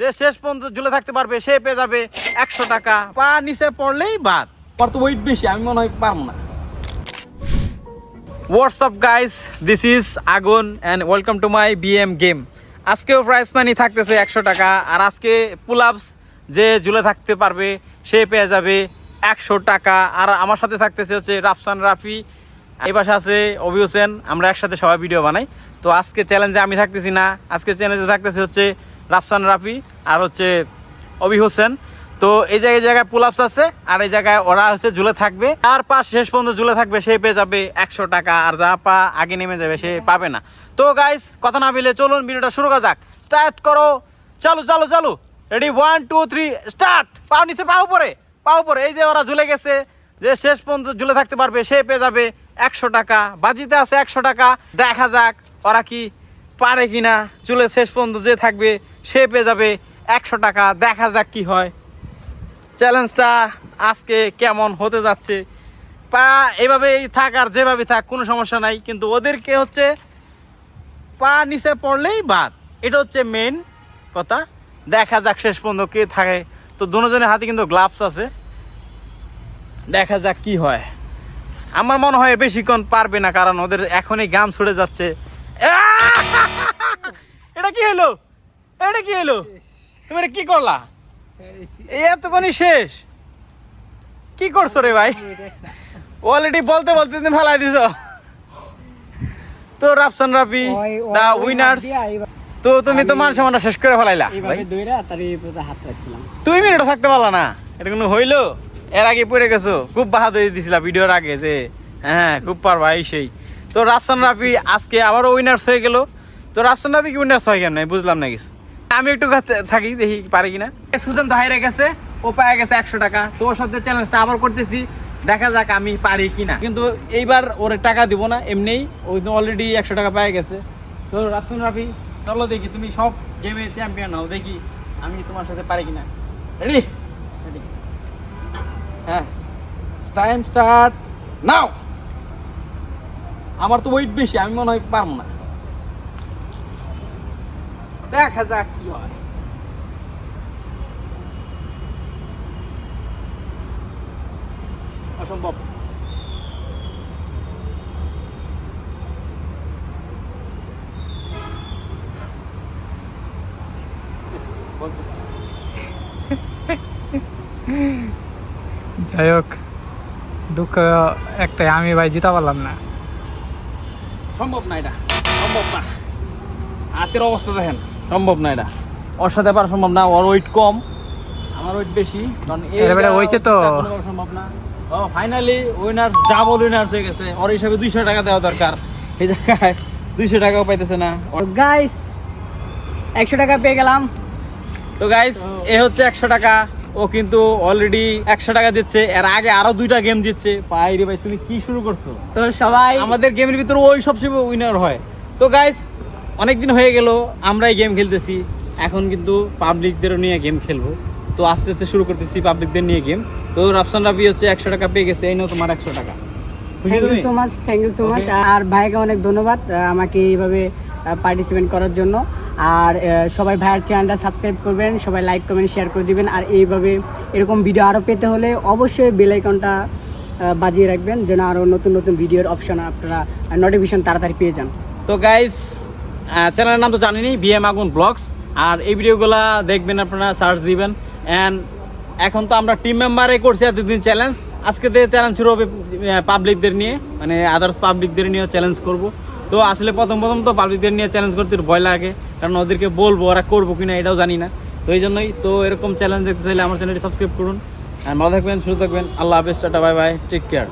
যে শেষ পর্যন্ত ঝুলে থাকতে পারবে সে পেয়ে যাবে একশো টাকা। পা নিচে পড়লেই বাদ। আমার তো ওয়েট বেশি আমি মনে হয় পারব না। WhatsApp guys this is Agun and welcome to my BM game আজকেও প্রাইস মানি থাকতেছে একশো টাকা আর আজকে পুল আপস যে ঝুলে থাকতে পারবে সে পেয়ে যাবে একশো টাকা। আর আমার সাথে থাকতেছে হচ্ছে রাফসান রাফি এই পাশে আছে অভি হোসেন আমরা একসাথে সবাই ভিডিও বানাই। তো আজকে চ্যালেঞ্জে আমি থাকতেছি না আজকে চ্যালেঞ্জে থাকতেছে হচ্ছে রাফসান রাফি আর হচ্ছে অভি হোসেন। তো এই জায়গায় জায়গায় পুল আপস আছে আর এই জায়গায় ওরা হচ্ছে ঝুলে থাকবে। আর পা শেষ পর্যন্ত ঝুলে থাকবে, সে পেয়ে যাবে একশো টাকা আর যা পা আগে নেমে যাবে সে পাবে না। তো গাইস কথা না বলে চলুন ভিডিওটা শুরু করা যাক। স্টার্ট করো। চালু চালু চালু। Ready one two three start পাও নিচে, পাও পরে পাও পরে এই যে ওরা ঝুলে গেছে, যে শেষ পর্যন্ত ঝুলে থাকতে পারবে, সে পেয়ে যাবে একশো টাকা। বাজিতে আছে একশো টাকা। দেখা যাক ওরা কি পারে কিনা চুলে শেষ পর্যন্ত যে থাকবে, সে পেয়ে যাবে একশো টাকা। দেখা যাক কি হয়। চ্যালেঞ্জটা আজকে কেমন হতে যাচ্ছে। পা এভাবেই থাক আর যেভাবে থাক, কোনো সমস্যা নাই। কিন্তু ওদেরকে হচ্ছে পা নিচে পড়লেই বাদ। এটা হচ্ছে মেন কথা। দেখা যাক শেষ পর্যন্ত কে থাকে। তো দুজনের হাতে কিন্তু গ্লাভস আছে। দেখা যাক কি হয়। আমার মনে হয় বেশিক্ষণ পারবে না, কারণ ওদের এখনই গাম ছুড়ে যাচ্ছে। এটা কি হলো? এটা কি হলো? তুমি এটা কি করলা? এই এতক্ষণই শেষ। কি করছ রে ভাই? অলরেডি বলতে বলতে তুমি ফেলাই দিছ। তো রাফসান রাফি দা উইনার্স তো তুমি তো মান সমান শেষ করে ফেলাইলা। দুই মিনিটও থাকতে পারলা না। এটা কোনো হইল? এর আগে পড়ে গেছো? খুব বাহাদুরি দিছিলা ভিডিওর আগে যে হ্যাঁ খুব পারবা এই সেই। তো রাফসান রাফি আজকে আবারও উইনার্স হয়ে গেল। তো রাফসান রাফি কি উইনার্স হয় কেন? বুঝলাম না কিছু। আমি একটু থাকি, দেখি পারি কিনা। সুজন তো হাইরে গেছে, ও পায়ে গেছে একশো টাকা। তো ওর সাথে চ্যালেঞ্জটা আবার করতেছি, দেখা যাক আমি পারি কিনা। কিন্তু এইবার ওর টাকা দিব না, এমনিই ওই অলরেডি একশো টাকা পেয়ে গেছে। তো রাফসান রাফি, চলো দেখি তুমি সব গেমে চ্যাম্পিয়ন হও, দেখি আমি তোমার সাথে পারি কিনা। রেডি রেডি হ্যাঁ। টাইম স্টার্ট নাও আমার তো ওয়েট বেশি, আমি মনে হয় পারব না। দেখা যাক কি হয়। অসম্ভব। যাই হোক, দুঃখ একটাই, আমি ভাই জিতা পারলাম না। সম্ভব না এটা। সম্ভব না। হাতের অবস্থা দেখেন সম্ভব না এটা। ওর সাথে পারা সম্ভব না ওর ওয়েট কম আমার ওয়েট বেশি কারণ হয়েছে তো। সম্ভব না। ও ফাইনালি উইনার ডাবল উইনার্স হয়ে গেছে। ওর হিসাবে দুইশো টাকা দেওয়া দরকার। এই জায়গায় দুইশো টাকাও পাইতেছে না। গাইস একশো টাকা পেয়ে গেলাম। তো গাইস এ হচ্ছে একশো টাকা। ও কিন্তু অলরেডি একশো টাকা দিচ্ছে এর আগে আরও দুইটা গেম দিচ্ছে পাই রে ভাই তুমি কি শুরু করছ? তো সবাই আমাদের গেমের ভিতরে ওই সবসময় উইনার হয়। তো গাইস অনেকদিন হয়ে গেল আমরাই গেম খেলতেছি। এখন কিন্তু পাবলিকদেরও নিয়ে গেম খেলব। তো আস্তে আস্তে শুরু করতেছি পাবলিকদের নিয়ে গেম তো রাফসান রাবি হচ্ছে একশো টাকা পেয়ে গেছে এই নাও তোমার একশো টাকা। খুশি থ্যাংক ইউ তুমি? So much thank you so much আর ভাইকে অনেক ধন্যবাদ আহ, আমাকে এইভাবে পার্টিসিপেট করার জন্য। আর সবাই ভাইয়ের চ্যানেলটা সাবস্ক্রাইব করবেন, সবাই লাইক কমেন্ট শেয়ার করে দিবেন, আর এইভাবে এরকম ভিডিও আরও পেতে হলে অবশ্যই বেল আইকনটা বাজিয়ে রাখবেন, যেন আরও নতুন নতুন ভিডিওর অপশন আপনারা নোটিফিকেশন তাড়াতাড়ি পেয়ে যান। তো গাইস চ্যানেলের নাম তো জানেনই বিএম আগুন ব্লগস আর এই ভিডিওগুলা দেখবেন আপনারা সার্চ দিবেন অ্যান্ড এখন তো আমরা টিম মেম্বারে করছি এতদিন চ্যালেঞ্জ আজকে থেকে চ্যালেঞ্জ শুরু হবে পাবলিকদের নিয়ে মানে আদার্স পাবলিকদের নিয়ে চ্যালেঞ্জ করব। তো আসলে প্রথম প্রথম তো পাবলিকদের নিয়ে চ্যালেঞ্জ করতে ভয় লাগে, কারণ ওদেরকে বলব ওরা করব কিনা এটাও জানি না। তো এই জন্যই তো এরকম চ্যালেঞ্জ দেখতে চাইলে আমার চ্যানেলটি সাবস্ক্রাইব করুন। আর ভালো থাকবেন শুরু থাকবেন। আল্লাহ হাফেজ, tata bye bye take care